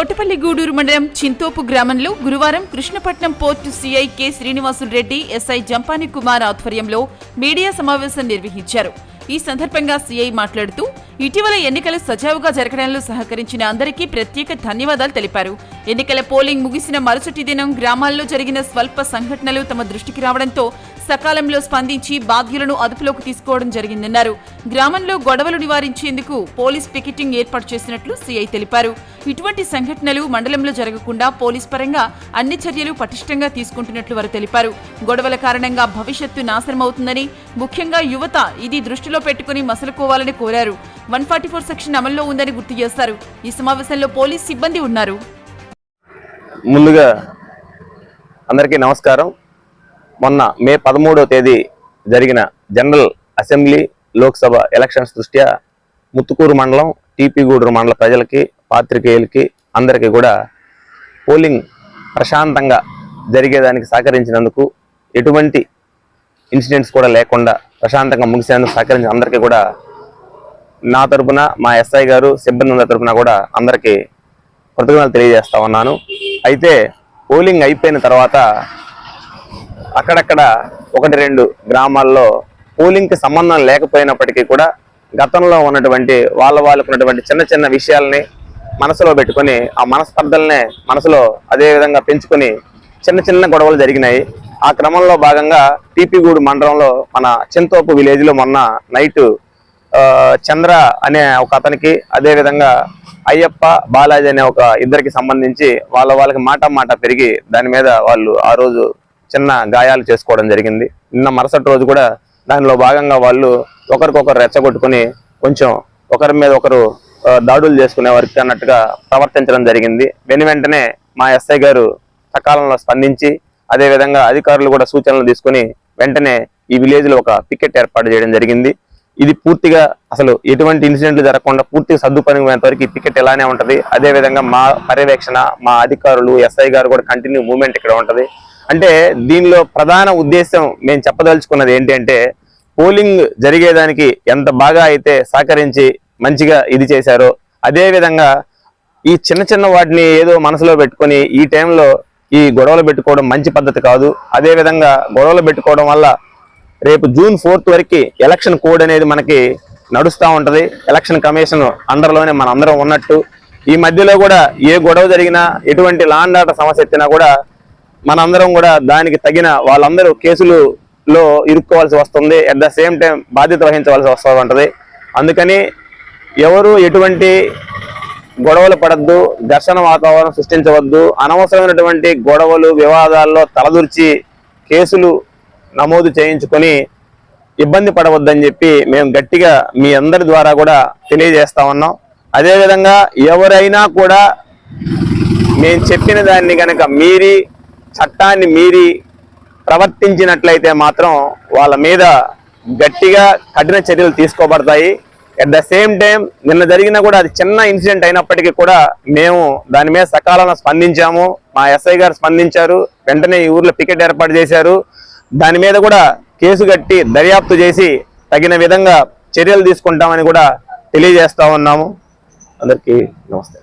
తోటపల్లి గూడూరు మండలం చింతోపు గ్రామంలో గురువారం Krishnapatnam port CI K Srinivasulu Reddy SI Jampani Kumar ఆధ్వర్యంలో మీడియా సమావేశం నిర్వహించారు. ఈ సందర్భంగా సీఐ మాట్లాడుతూ ఇటీవల ఎన్నికలు సజావుగా జరగడంలో సహకరించిన అందరికీ ప్రత్యేక ధన్యవాదాలు తెలిపారు. ఎన్నికల పోలింగ్ ముగిసిన మరుసటి దినం గ్రామాల్లో జరిగిన స్వల్ప సంఘటనలు తమ దృష్టికి రావడంతో సకాలంలో స్పందించి బాధ్యులను అదుపులోకి తీసుకోవడం జరిగిందన్నారు. గ్రామంలో గొడవలు నివారించేందుకు పోలీస్ పికెటింగ్ ఏర్పాటు చేసినట్లు సీఐ తెలిపారు. ఇటువంటి సంఘటనలు మండలంలో జరగకుండా పోలీస్ పరంగా అన్ని చర్యలు పటిష్టంగా తీసుకుంటున్నట్లు వారు తెలిపారు. గొడవల కారణంగా భవిష్యత్తు నాశనమవుతుందని ముఖ్యంగా యువత ఇది దృష్టిలో పెట్టుకుని మసలుకోవాలని కోరారు. వన్ ఫార్టీ ఫోర్ సెక్షన్ అమల్లో ఉందని గుర్తు చేశారు ఈ సమావేశంలో పోలీస్ సిబ్బంది ఉన్నారు. ముందుగా అందరికీ నమస్కారం. మొన్న మే పదమూడవ తేదీ జరిగిన జనరల్ అసెంబ్లీ లోక్సభ ఎలక్షన్స్ దృష్ట్యా ముత్తుకూరు మండలం టీపీగూడూరు మండల ప్రజలకి పాత్రికేయులకి అందరికీ కూడా పోలింగ్ ప్రశాంతంగా జరిగేదానికి సహకరించినందుకు ఎటువంటి ఇన్సిడెంట్స్ కూడా లేకుండా ప్రశాంతంగా ముగిసేందుకు సహకరించిన అందరికీ కూడా నా తరపున మా ఎస్ఐ గారు సిబ్బంది అందరి తరపున కూడా అందరికీ కృతజ్ఞతలు తెలియజేస్తా ఉన్నాను. అయితే పోలింగ్ అయిపోయిన తర్వాత అక్కడక్కడ ఒకటి రెండు గ్రామాల్లో పోలింగ్కి సంబంధం లేకపోయినప్పటికీ కూడా గతంలో ఉన్నటువంటి వాళ్ళ వాళ్ళకున్నటువంటి చిన్న చిన్న విషయాల్ని మనసులో పెట్టుకొని ఆ మనస్పర్ధల్నే మనసులో అదేవిధంగా పెంచుకొని చిన్న చిన్న గొడవలు జరిగినాయి. ఆ క్రమంలో భాగంగా టీపీగూడు మండలంలో మన చింతోపు విలేజ్లో మొన్న నైట్ చంద్ర అనే ఒక అతనికి అదేవిధంగా అయ్యప్ప బాలాజీ అనే ఒక ఇద్దరికి సంబంధించి వాళ్ళ వాళ్ళకి మాట మాట పెరిగి దాని మీద వాళ్ళు ఆ రోజు చిన్న గాయాలు చేసుకోవడం జరిగింది. నిన్న మరుసటి రోజు కూడా దానిలో భాగంగా వాళ్ళు ఒకరికొకరు రెచ్చగొట్టుకుని కొంచెం ఒకరి మీద ఒకరు దాడులు చేసుకునే వారికి అన్నట్టుగా ప్రవర్తించడం జరిగింది. వెను వెంటనే మా ఎస్ఐ గారు సకాలంలో స్పందించి అదేవిధంగా అధికారులు కూడా సూచనలు తీసుకుని వెంటనే ఈ విలేజ్లో ఒక పికెట్ ఏర్పాటు చేయడం జరిగింది. ఇది పూర్తిగా అసలు ఎటువంటి ఇన్సిడెంట్లు జరగకుండా పూర్తిగా సర్దుపడినంత వరకు ఈ పికెట్ ఇలానే ఉంటుంది. అదే విధంగా మా పర్యవేక్షణ మా అధికారులు ఎస్ఐ గారు కూడా కంటిన్యూ మూవ్మెంట్ ఇక్కడ ఉంటుంది. అంటే దీనిలో ప్రధాన ఉద్దేశం మేము చెప్పదలుచుకున్నది ఏంటంటే పోలింగ్ జరిగేదానికి ఎంత బాగా అయితే సహకరించి మంచిగా ఇది చేశారో అదేవిధంగా ఈ చిన్న చిన్న వాటిని ఏదో మనసులో పెట్టుకొని ఈ టైంలో ఈ గొడవలు పెట్టుకోవడం మంచి పద్ధతి కాదు. అదేవిధంగా గొడవలు పెట్టుకోవడం వల్ల రేపు జూన్ ఫోర్త్ వరకు ఎలక్షన్ కోడ్ అనేది మనకి నడుస్తూ ఉంటుంది. ఎలక్షన్ కమిషన్ అండర్లోనే మన అందరం ఉన్నట్టు. ఈ మధ్యలో కూడా ఏ గొడవ జరిగినా ఎటువంటి లాండ్ ఆర్డర్ సమస్య ఎత్తినా కూడా మనందరం కూడా దానికి తగిన వాళ్ళందరూ కేసులలో ఇరుక్కోవాల్సి వస్తుంది. అట్ ద సేమ్ టైం బాధ్యత వహించవలసి వస్తూ ఉంటుంది. అందుకని ఎవరు ఎటువంటి గొడవలు పడద్దు ఘర్షణ వాతావరణం సృష్టించవద్దు అనవసరమైనటువంటి గొడవలు వివాదాల్లో తలదూర్చి కేసులు నమోదు చేయించుకొని ఇబ్బంది పడవద్దని చెప్పి మేము గట్టిగా మీ అందరి ద్వారా కూడా తెలియజేస్తా ఉన్నాం. అదేవిధంగా ఎవరైనా కూడా మేము చెప్పిన దాన్ని కనుక మీరి చట్టాన్ని మీరి ప్రవర్తించినట్లయితే మాత్రం వాళ్ళ మీద గట్టిగా కఠిన చర్యలు తీసుకోబడతాయి. అట్ ద సేమ్ టైం నిన్న జరిగిన కూడా అది చిన్న ఇన్సిడెంట్ అయినప్పటికీ కూడా మేము దాని మీద సకాలంలో స్పందించాము. మా ఎస్ఐ గారు స్పందించారు. వెంటనే ఈ ఊర్లో పికెట్ ఏర్పాటు చేశారు. దాని మీద కూడా కేసు కట్టి దర్యాప్తు చేసి తగిన విధంగా చర్యలు తీసుకుంటామని కూడా తెలియజేస్తా ఉన్నాము. అందరికీ నమస్తే.